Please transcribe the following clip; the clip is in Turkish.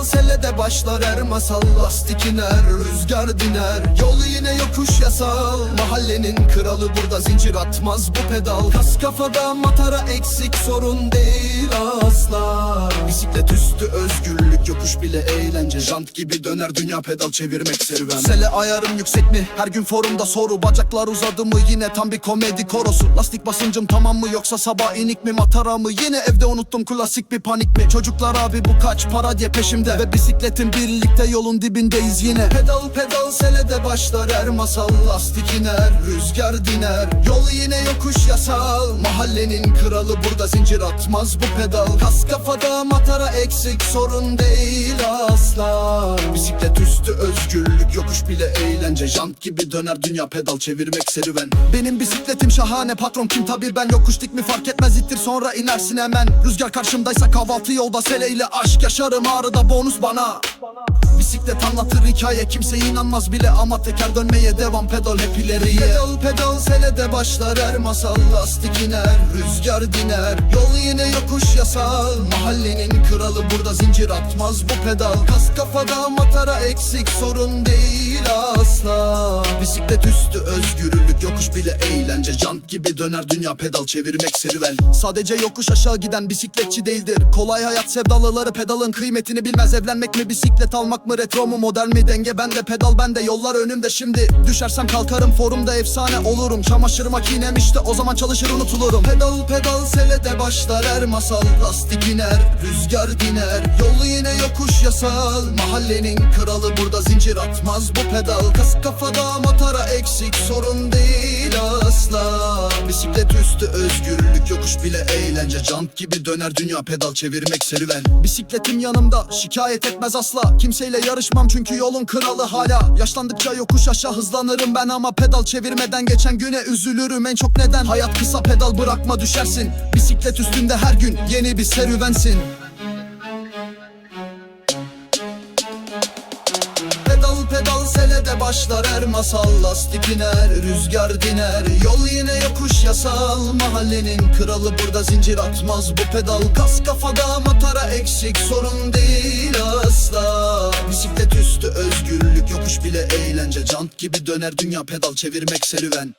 pedal selede başlar her masal Lastik iner rüzgar diner. Yol yine yokuş yasal Mahallenin kralı burada zincir atmaz bu pedal. Kas kafada matara eksik sorun değil asla. Bisiklet üstü özgürlük yokuş bile eğlence. Jant gibi döner dünya pedal çevirmek serüven. Sele ayarım yüksek mi? Her gün forumda soru. Bacaklar uzadı mı? Yine tam bir komedi korosu. Lastik basıncım tamam mı? Yoksa sabah inik mi? Matara mı? Yine evde unuttum klasik bir panik mi? Çocuklar abi bu kaç para diye peşimde Ve bisikletin birlikte yolun dibindeyiz yine. Pedal pedal selede başlar her masal. Lastik iner rüzgar diner. Yol yine yokuş yasal. Mahallenin kralı burada zincir atmaz bu pedal. Kas kafada matara eksik sorun değil asla. Bisiklet üstü özgürlük yokuş bile eğlence. Jant gibi döner dünya pedal çevirmek serüven. Benim bisikletim şahane patron kim? Tabi ben Yokuş dik mi? Fark etmez ittir sonra inersin hemen. Rüzgar karşımdaysa kahvaltı yolda seleyle aşk yaşarım. Ağrıda bonus bana Bisiklet anlatır hikaye kimse inanmaz bile ama teker dönmeye devam pedal hep ileriye. Pedal pedal selede başlar her masal lastik iner rüzgar diner. Yol yine yokuş yasal mahallenin kralı burada zincir atmaz bu pedal. Kas kafada matara eksik sorun değil asla. Bisiklet üstü özgürlük yokuş bile eğlence. Jant gibi döner dünya pedal çevirmek serüven. Sadece yokuş aşağı giden bisikletçi değildir. Kolay hayat sevdalıları pedalın kıymetini bilmez. Evlenmek mi bisiklet almak mı retro mu modern mi? Denge Bende pedal bende yollar önümde. Şimdi Düşersem kalkarım forumda efsane olurum. Çamaşır makinem işte o zaman çalışır unutulurum. Pedal pedal selede başlar her masal. Lastik iner rüzgar diner. Yolu yine yokuş yasal. Mahallenin kralı burada zincir atmaz bu pedal. Kas kafada matara eksik sorun değil asla. Bisiklet üstü özgürlük yokuş bile eğlence. Jant gibi döner dünya pedal çevirmek serüven. Bisikletim yanımda şikayet etmez asla Kimseyle yarışmam çünkü yolun kralı hala. Yaşlandıkça yokuş aşağı hızlanırım ben ama pedal çevirmeden geçen güne üzülürüm. En çok neden? Hayat kısa pedal bırakma düşersin. Bisiklet üstünde her gün yeni bir serüvensin. Pedal pedal selede başlar her masal. Lastik iner rüzgar diner. Yol yine yokuş yasal. Mahallenin kralı burada zincir atmaz. Bu pedal Kas kafada matara eksik sorun değil asla üstü özgürlük yokuş bile eğlence. Jant gibi döner dünya pedal çevirmek serüven